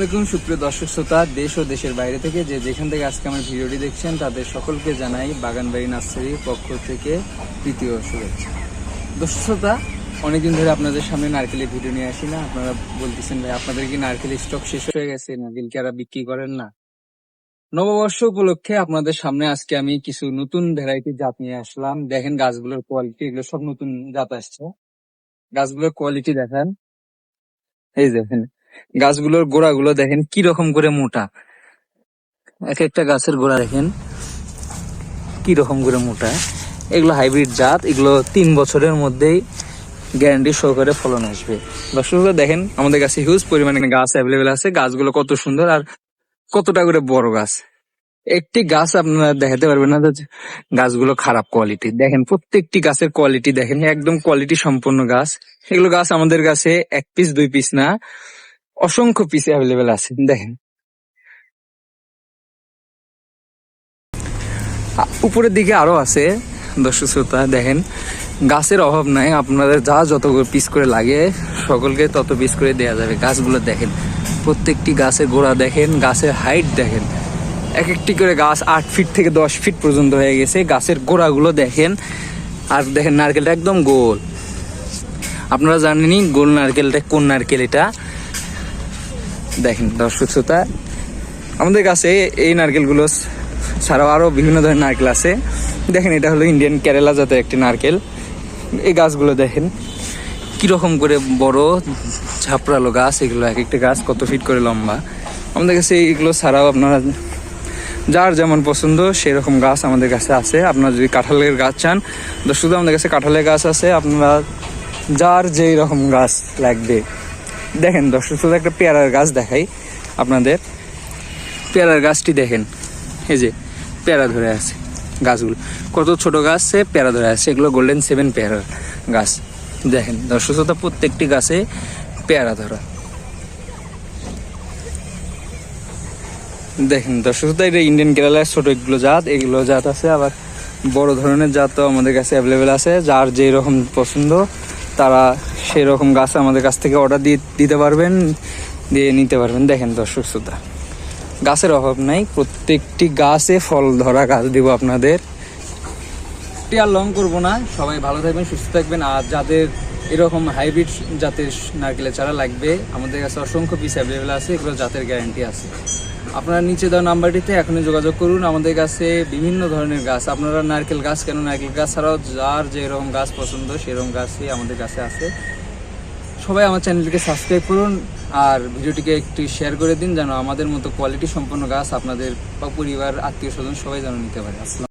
আলাইকুম, সুপ্রিয় দর্শক শ্রোতা, দেশ ও দেশের বাইরে থেকে যে যেখান থেকে আজকে আমার ভিডিওটি দেখছেন, তাদের সকলকে জানাই বাগানবাড়ি নার্সারির পক্ষ থেকে তৃতীয় শুভেচ্ছা। দর্শক শ্রোতা, অনেকদিন ধরে আপনাদের সামনে নারকেলের ভিডিও নিয়ে আসি না। আপনারা বলতেছেন, ভাই, আপনাদের কি নারকেল স্টক শেষ হয়ে গেছে? নারকেল কি আর বিক্রি করেন না? নববর্ষ উপলক্ষে আপনাদের সামনে আজকে আমি কিছু নতুন ভ্যারাইটি জাত নিয়ে আসলাম। দেখেন, গাছগুলোর কোয়ালিটি এগুলো সব নতুন জাত আসছে। গাছগুলোর কোয়ালিটি দেখেন। এই দেখেন গাছগুলোর গোড়াগুলো দেখেন কি রকম করে মোটা। এক একটা গাছের গোড়া দেখেন কি রকম করে মোটা। এগুলো হাইব্রিড জাত, এগুলো তিন বছরের মধ্যেই গ্যারান্টি সহকারে ফলন আসবে। দর্শকরা দেখেন, আমাদের কাছে হিউজ পরিমাণে গাছ অ্যাভেলেবেল আছে। গাছগুলো কত সুন্দর আর কতটা করে বড় গাছ। একটি গাছ আপনারা দেখাতে পারবেন না গাছগুলো খারাপ কোয়ালিটি দেখেন, প্রত্যেকটি গাছের কোয়ালিটি দেখেন, একদম কোয়ালিটি সম্পন্ন গাছ। এগুলো গাছ আমাদের কাছে এক পিস দুই পিস না। অসংখ্য পিস অ্যাভেলেবেল আছে, দেখেন। উপরের দিকে আরও আছে, দর্শক শ্রোতা, দেখেন। গাছের অভাব নাই, আপনাদের যা যত পিস করে লাগে, সকলকে তত পিস করে দেয়া যাবে। গাছগুলো দেখেন, প্রত্যেকটি গাছের গোড়া দেখেন, গাছের হাইট দেখেন। এক একটি করে গাছ আট ফিট থেকে দশ ফিট পর্যন্ত হয়ে গেছে, গাছের গোড়াগুলো দেখেন। আর দেখেন নারকেলটা একদম গোল। আপনারা জানেনই গোল নারকেলটা কোন নারকেল এটা? দেখেন দর্শক শ্রোতা, আমাদের কাছে এই নারকেলগুলো ছাড়াও আরও বিভিন্ন ধরনের নারকেল আছে। দেখেন, এটা হলো ইন্ডিয়ান কেরালা জাতের একটি নারকেল। এই গাছগুলো দেখেন কীরকম করে বড় ঝাপড়ালো গাছ, এগুলো এক একটা গাছ কত ফিট করে লম্বা। আমাদের কাছে এইগুলো ছাড়াও আপনারা যার যেমন পছন্দ সেরকম গাছ আমাদের কাছে আছে। আপনারা যদি কাঁঠালের গাছ চান তো শুধু আমাদের কাছে কাঁঠালের গাছ আছে। আপনারা যার যেই রকম গাছ লাগবে দেখেন দর্শক, শুধু একটা পেয়ারার গাছ দেখাই আপনাদের। পেয়ারার গাছটি দেখেন, এই যে পেয়ারা ধরে আছে গাছগুলো। কত ছোট গাছে পেয়ারা ধরে আছে, এগুলো গোল্ডেন সেভেন পেয়ারার গাছ। দেখেন দর্শক, শ্রোতা, প্রত্যেকটি গাছে পেয়ারা ধরা। দেখেন দর্শক, শ্রোতা, এটা ইন্ডিয়ান কেরালার ছোট এগুলো জাত এগুলো জাত আছে। আবার বড় ধরনের জাতও আমাদের কাছে অ্যাভেলেবেল আছে। যার যেই রকম পছন্দ, তারা সেই রকম গাছ আমাদের কাছ থেকে অর্ডার দিয়ে দিতে পারবেন, দিয়ে নিতে পারবেন। দেখেন দর্শক শ্রোতা, গাছের অভাব নাই, প্রত্যেকটি গাছে ফল ধরা গাছ দিব আপনাদের। আর লং করব না, সবাই ভালো থাকবেন, সুস্থ থাকবেন। আর যাদের এরকম হাইব্রিড জাতের নারকেলের চারা লাগবে, আমাদের কাছে অসংখ্য পিস অ্যাভেলেবেল আছে, এগুলো জাতের গ্যারান্টি আছে। আপনারা নিচে দেওয়া নাম্বারটিতে এখনই যোগাযোগ করুন। আমাদের কাছে বিভিন্ন ধরনের গাছ, আপনারা নারকেল গাছ, কেন নারকেল গাছ ছাড়াও যার যেরকম গাছ পছন্দ সেরকম গাছই আমাদের কাছে আছে। সবাই আমার চ্যানেলটিকে সাবস্ক্রাইব করুন আর ভিডিওটিকে একটু শেয়ার করে দিন যেন আমাদের মতো কোয়ালিটি সম্পন্ন গাছ আপনাদের বা পরিবার, আত্মীয় স্বজন সবাই যেন নিতে পারে। আসসালাম